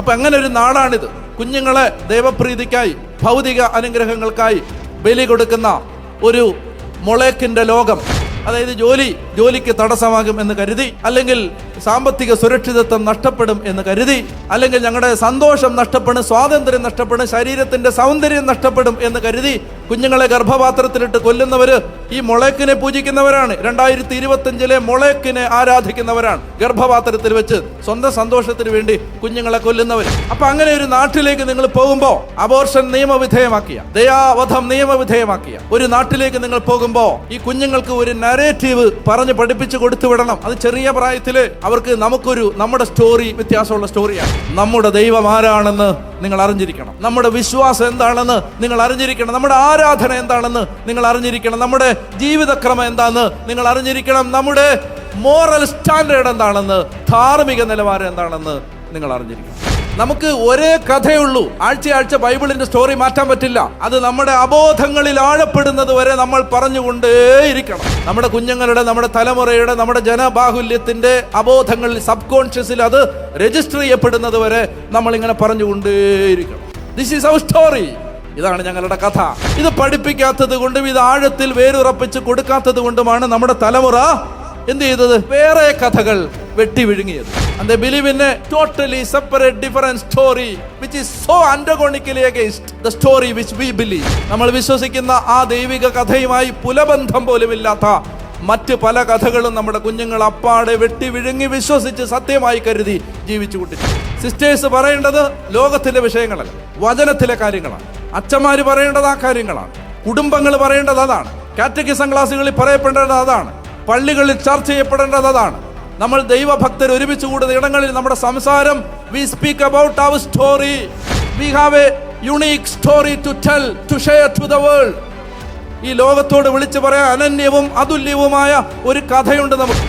അപ്പൊ അങ്ങനെ ഒരു നാടാണിത്. കുഞ്ഞുങ്ങളെ ദൈവപ്രീതിക്കായി ഭൗതിക അനുഗ്രഹങ്ങൾക്കായി ബലി കൊടുക്കുന്ന ഒരു മൊളേക്കിന്റെ ലോകം. അതായത് ജോലി ജോലിക്ക് തടസ്സമാകും എന്ന് കരുതി അല്ലെങ്കിൽ സാമ്പത്തിക സുരക്ഷിതത്വം നഷ്ടപ്പെടും എന്ന് കരുതി അല്ലെങ്കിൽ ഞങ്ങളുടെ സന്തോഷം നഷ്ടപ്പെടും സ്വാതന്ത്ര്യം നഷ്ടപ്പെടും ശരീരത്തിന്റെ സൗന്ദര്യം നഷ്ടപ്പെടും എന്ന് കരുതി കുഞ്ഞുങ്ങളെ ഗർഭപാത്രത്തിലിട്ട് കൊല്ലുന്നവര് ഈ മൊളേക്കിനെ പൂജിക്കുന്നവരാണ്. രണ്ടായിരത്തി ഇരുപത്തിയഞ്ചിലെ മൊളേക്കിനെ ആരാധിക്കുന്നവരാണ്. ഗർഭപാത്രത്തിൽ വെച്ച് സ്വന്തം സന്തോഷത്തിന് വേണ്ടി കുഞ്ഞുങ്ങളെ കൊല്ലുന്നവർ അപ്പൊ അങ്ങനെ ഒരു നാട്ടിലേക്ക് നിങ്ങൾ പോകുമ്പോ അബോർഷൻ നിയമവിധേയമാക്കിയ ദയാവധം നിയമവിധേയമാക്കിയ ഒരു നാട്ടിലേക്ക് നിങ്ങൾ പോകുമ്പോ ഈ കുഞ്ഞുങ്ങൾക്ക് ഒരു നരേറ്റീവ് പറഞ്ഞ് പഠിപ്പിച്ചു കൊടുത്തു വിടണം. അത് ചെറിയ പ്രായത്തിൽ അവർക്ക് നമുക്കൊരു നമ്മുടെ സ്റ്റോറി വ്യത്യാസമുള്ള സ്റ്റോറിയാണ് നമ്മുടെ ദൈവം ആരാണെന്ന് നിങ്ങൾ അറിഞ്ഞിരിക്കണം. നമ്മുടെ വിശ്വാസം എന്താണെന്ന് നിങ്ങൾ അറിഞ്ഞിരിക്കണം. നമ്മുടെ ആരാധന എന്താണെന്ന് നിങ്ങൾ അറിഞ്ഞിരിക്കണം. നമ്മുടെ ജീവിതക്രമം എന്താണെന്ന് നിങ്ങൾ അറിഞ്ഞിരിക്കണം. നമ്മുടെ മോറൽ സ്റ്റാൻഡേർഡ് എന്താണെന്ന് ധാർമ്മിക നിലവാരം എന്താണെന്ന് നിങ്ങൾ അറിഞ്ഞിരിക്കണം. നമുക്ക് ഒരേ കഥയുള്ളൂ. ആഴ്ച ആഴ്ച ബൈബിളിന്റെ സ്റ്റോറി മാറ്റാൻ പറ്റില്ല. അത് നമ്മുടെ അബോധങ്ങളിൽ ആഴപ്പെടുന്നത് വരെ നമ്മൾ പറഞ്ഞുകൊണ്ടേയിരിക്കണം. നമ്മുടെ കുഞ്ഞുങ്ങളുടെ നമ്മുടെ തലമുറയുടെ നമ്മുടെ ജനബാഹുല്യത്തിന്റെ അബോധങ്ങളിൽ സബ് കോൺഷ്യസിൽ അത് രജിസ്റ്റർ ചെയ്യപ്പെടുന്നത് വരെ നമ്മൾ ഇങ്ങനെ പറഞ്ഞുകൊണ്ടേയിരിക്കണം. ദിസ് ഈസ് അവർ സ്റ്റോറി ഇതാണ് ഞങ്ങളുടെ കഥ. ഇത് പഠിപ്പിക്കാത്തത് കൊണ്ടും ഇത് ആഴത്തിൽ വേരുറപ്പിച്ച് കൊടുക്കാത്തത് കൊണ്ടുമാണ് നമ്മുടെ തലമുറ എന്ത് ചെയ്തത്? വേറെ കഥകൾ വെട്ടി വിഴുങ്ങിയത്. Believe in a totally separate different story which is so antagonically against the story which we believe. നമ്മൾ വിശ്വസിക്കുന്ന ആ ദൈവിക കഥയുമായി പുലബന്ധം പോലുമില്ലാത്ത മറ്റ് പല കഥകളും നമ്മുടെ കുഞ്ഞുങ്ങൾ അപ്പാടെ വെട്ടി വിഴുങ്ങി വിശ്വസിച്ച് സത്യമായി കരുതി ജീവിച്ചു കൂട്ടിച്ചു സിസ്റ്റേഴ്സ് പറയേണ്ടത് ലോകത്തിലെ വിഷയങ്ങളല്ല വചനത്തിലെ കാര്യങ്ങളാണ്. അച്ഛന്മാർ പറയേണ്ടത് ആ കാര്യങ്ങളാണ്. കുടുംബങ്ങൾ പറയേണ്ടത് അതാണ്. കാറ്റഗിസം ക്ലാസ്സുകളിൽ പറയപ്പെടേണ്ടത് അതാണ്. പള്ളികളിൽ ചർച്ച ചെയ്യപ്പെടേണ്ടത് അതാണ്. നമ്മൾ ദൈവഭക്തർ ഒരുമിച്ച് കൂടുന്ന ഇടങ്ങളിൽ നമ്മുടെ സംസാരം we speak about our story we have a unique story to tell to share to the world ഈ ലോകത്തോട് വിളിച്ചു പറയാൻ അനന്യവും അതുല്യവുമായ ഒരു കഥയുണ്ട് നമുക്ക്.